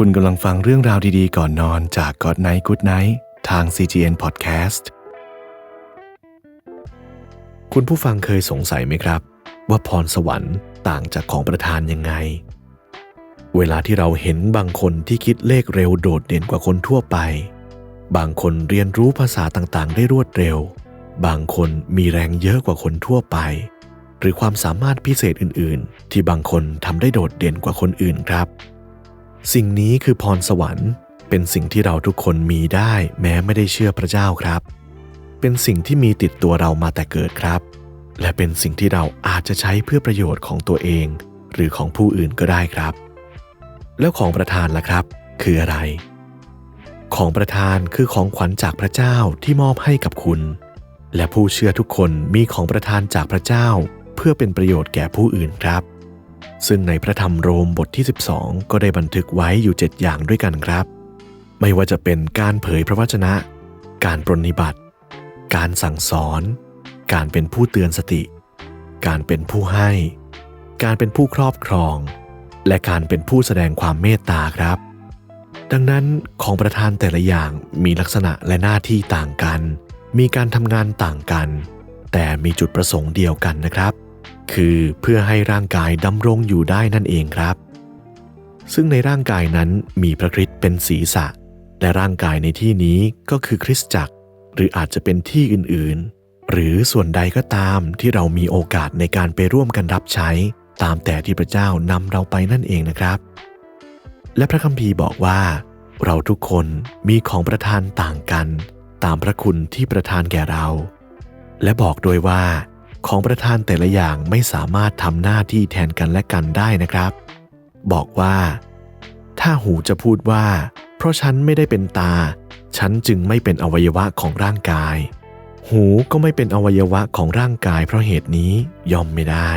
คุณกำลังฟังเรื่องราวดีๆ ก่อนนอนจาก God Night Good Night ทาง CGN Podcast คุณผู้ฟังเคยสงสัยไหมครับ ว่าพรสวรรค์ต่างจากของประทานยังไง เวลาที่เราเห็นบางคนที่คิดเลขเร็วโดดเด่นกว่าคนทั่วไป บางคนเรียนรู้ภาษาต่างๆ ได้รวดเร็ว บางคนมีแรงเยอะกว่าคนทั่วไป หรือความสามารถพิเศษอื่นๆ ที่บางคนทำได้โดดเด่นกว่าคนอื่นครับ สิ่งนี้คือพรสวรรค์ เป็นสิ่งที่เราทุกคนมีได้แม้ไม่ได้เชื่อพระเจ้าครับ เป็นสิ่งที่มีติดตัวเรามาแต่เกิดครับ และเป็นสิ่งที่เราอาจจะใช้เพื่อประโยชน์ของตัวเอง หรือของผู้อื่นก็ได้ครับ แล้วของประทานล่ะครับ คืออะไร ของประทานคือของขวัญจากพระเจ้าที่มอบให้กับคุณ และผู้เชื่อทุกคนมีของประทานจากพระเจ้า เพื่อเป็นประโยชน์แก่ผู้อื่นครับ ซึ่งในพระธรรมโรมบทที่ 12 ก็ได้บันทึกไว้อยู่ 7 อย่างด้วยกันครับ ไม่ว่าจะเป็นการเผยพระวจนะ การปรนนิบัติ การสั่งสอน การเป็นผู้เตือนสติ การเป็นผู้ให้ การเป็นผู้ครอบครอง และการเป็นผู้แสดงความเมตตาครับ ดังนั้นของประทานแต่ละอย่างมีลักษณะและหน้าที่ต่างกัน มีการทำงานต่างกัน แต่มีจุดประสงค์เดียวกันนะครับ คือเพื่อให้ร่างกายดำรงอยู่ได้นั่นเองครับ ซึ่งในร่างกายนั้นมีพระคริสต์เป็นศีรษะ และร่างกายในที่นี้ก็คือคริสตจักร หรืออาจจะเป็นที่อื่นๆ หรือส่วนใดก็ตามที่เรามีโอกาสในการไปร่วมกันรับใช้ ตามแต่ที่พระเจ้านำเราไปนั่นเองนะครับ และพระคัมภีร์บอกว่า เราทุกคนมีของประทานต่างกัน ตามพระคุณที่ประทานแก่เรา และบอกโดวยว่า ของประทานแต่ละอย่างไม่สามารถทำหน้าที่แทนกันและกันได้นะครับ บอกว่า ถ้าหูจะพูดว่า เพราะฉันไม่ได้เป็นตา ฉันจึงไม่เป็นอวัยวะของร่างกาย หูก็ไม่เป็นอวัยวะของร่างกาย เพราะเหตุนี้ยอมไม่ได้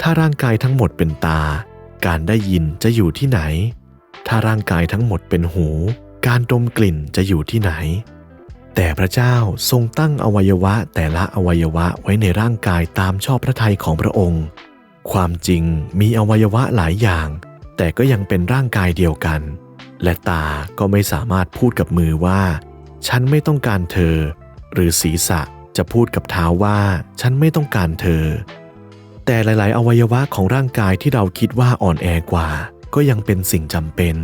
ถ้าร่างกายทั้งหมดเป็นตา การได้ยินจะอยู่ที่ไหน ถ้าร่างกายทั้งหมดเป็นหู การดมกลิ่นจะอยู่ที่ไหน แต่พระเจ้าทรงตั้งอวัยวะแต่ละอวัยวะไว้ในร่างกายตามชอบพระทัยของพระองค์ ความจริงมีอวัยวะหลายอย่าง แต่ก็ยังเป็นร่างกายเดียวกัน และตาก็ไม่สามารถพูดกับมือว่า ฉันไม่ต้องการเธอ หรือศีรษะจะพูดกับเท้าว่า ฉันไม่ต้องการเธอ แต่หลาย ๆ อวัยวะของร่างกายที่เราคิดว่าอ่อนแอกว่า ก็ยังเป็นสิ่งจำเป็น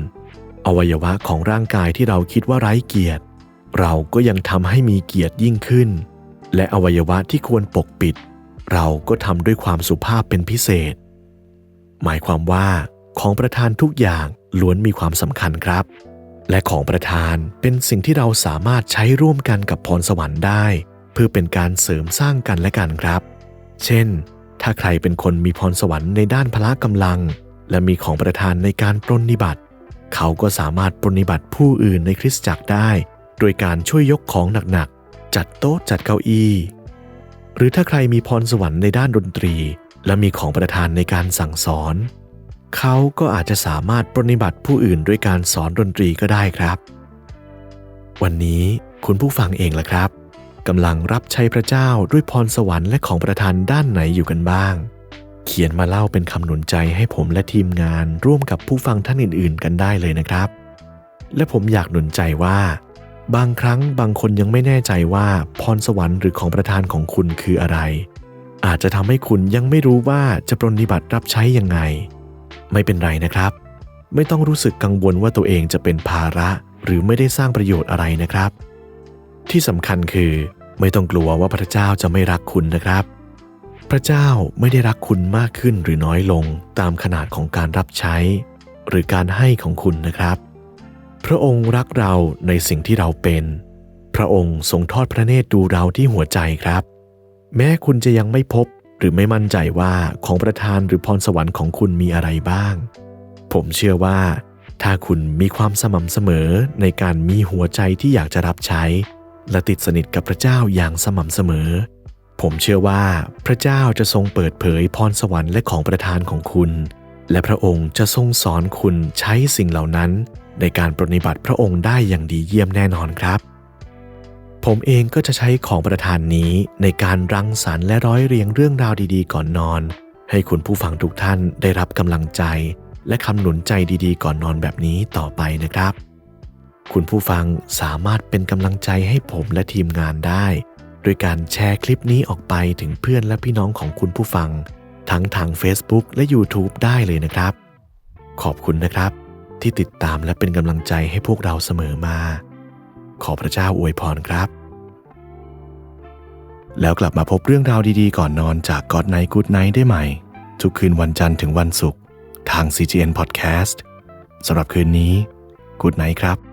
อวัยวะของร่างกายที่เราคิดว่าไร้เกียรติ เราก็ยังทำให้มีเกียรติยิ่งขึ้น และอวัยวะที่ควรปกปิด เราก็ทำด้วยความสุภาพเป็นพิเศษ หมายความว่าของประทานทุกอย่างล้วนมีความสำคัญครับ และของประทานเป็นสิ่งที่เราสามารถใช้ร่วมกันกับพรสวรรค์ได้ เพื่อเป็นการเสริมสร้างกันและกันครับ เช่น ถ้าใครเป็นคนมีพรสวรรค์ในด้านพละกำลัง และมีของประทานในการปรนนิบัติ เขาก็สามารถปรนนิบัติผู้อื่นในคริสตจักรได้ โดยการช่วยยกของหนักๆ จัดโต๊ะจัดเก้าอี้ หรือถ้าใครมีพรสวรรค์ในด้านดนตรี และมีของประทานในการสั่งสอน เขาก็อาจจะสามารถปรนิบัติผู้อื่นด้วยการสอนดนตรีก็ได้ครับ วันนี้คุณผู้ฟังเองล่ะครับกำลังรับใช้พระเจ้าด้วยพรสวรรค์และของประทานด้านไหนอยู่กันบ้าง เขียนมาเล่าเป็นคำหนุนใจให้ผมและทีมงานร่วมกับผู้ฟังท่านอื่น ๆ กันได้เลยนะครับ และผมอยากหนุนใจว่า บางครั้งบางคนยังไม่แน่ใจว่าพรสวรรค์หรือของประทานของคุณคืออะไร อาจจะทำให้คุณยังไม่รู้ว่าจะปรนิบัติรับใช้ยังไง ไม่เป็นไรนะครับ ไม่ต้องรู้สึกกังวลว่าตัวเองจะเป็นภาระหรือไม่ได้สร้างประโยชน์อะไรนะครับ ที่สำคัญคือ ไม่ต้องกลัวว่าพระเจ้าจะไม่รักคุณนะครับ พระเจ้าไม่ได้รักคุณมากขึ้นหรือน้อยลงตามขนาดของการรับใช้ หรือการให้ของคุณนะครับ พระองค์รักเราในสิ่งที่เราเป็น พระองค์ทรงทอดพระเนตรดูเราที่หัวใจครับ แม้คุณจะยังไม่พบหรือไม่มั่นใจว่าของประทานหรือพรสวรรค์ของคุณมีอะไรบ้าง ผมเชื่อว่า ถ้าคุณมีความสม่ำเสมอในการมีหัวใจที่อยากจะรับใช้ และติดสนิทกับพระเจ้าอย่างสม่ำเสมอ ผมเชื่อว่าพระเจ้าจะทรงเปิดเผยพรสวรรค์และของประทานของคุณ และพระองค์จะทรงสอนคุณใช้สิ่งเหล่านั้น ในการปฏิบัติพระองค์ได้อย่างดีเยี่ยมแน่นอนครับ ผมเองก็จะใช้ของประทานนี้ในการรังสรรค์และร้อยเรียงเรื่องราวดีๆ ก่อนนอน ให้คุณผู้ฟังทุกท่านได้รับกำลังใจ และคำหนุนใจดีๆ ก่อนนอนแบบนี้ต่อไปนะครับ คุณผู้ฟังสามารถเป็นกำลังใจให้ผมและทีมงานได้โดยการแชร์คลิปนี้ออกไปถึงเพื่อนและพี่น้องของคุณผู้ฟัง ทั้งทาง Facebook และ YouTube ได้เลยนะครับ ขอบคุณนะครับ ที่ติดตามและเป็นกำลังใจให้พวกเราเสมอมา ขอพระเจ้าอวยพรครับ แล้วกลับมาพบเรื่องราวดีๆ ก่อนนอนจาก God Night Good Night ได้ใหม่ ทุกคืนวันจันทร์ถึงวันศุกร์ทาง CGN Podcast สำหรับคืนนี้ Good Night ครับ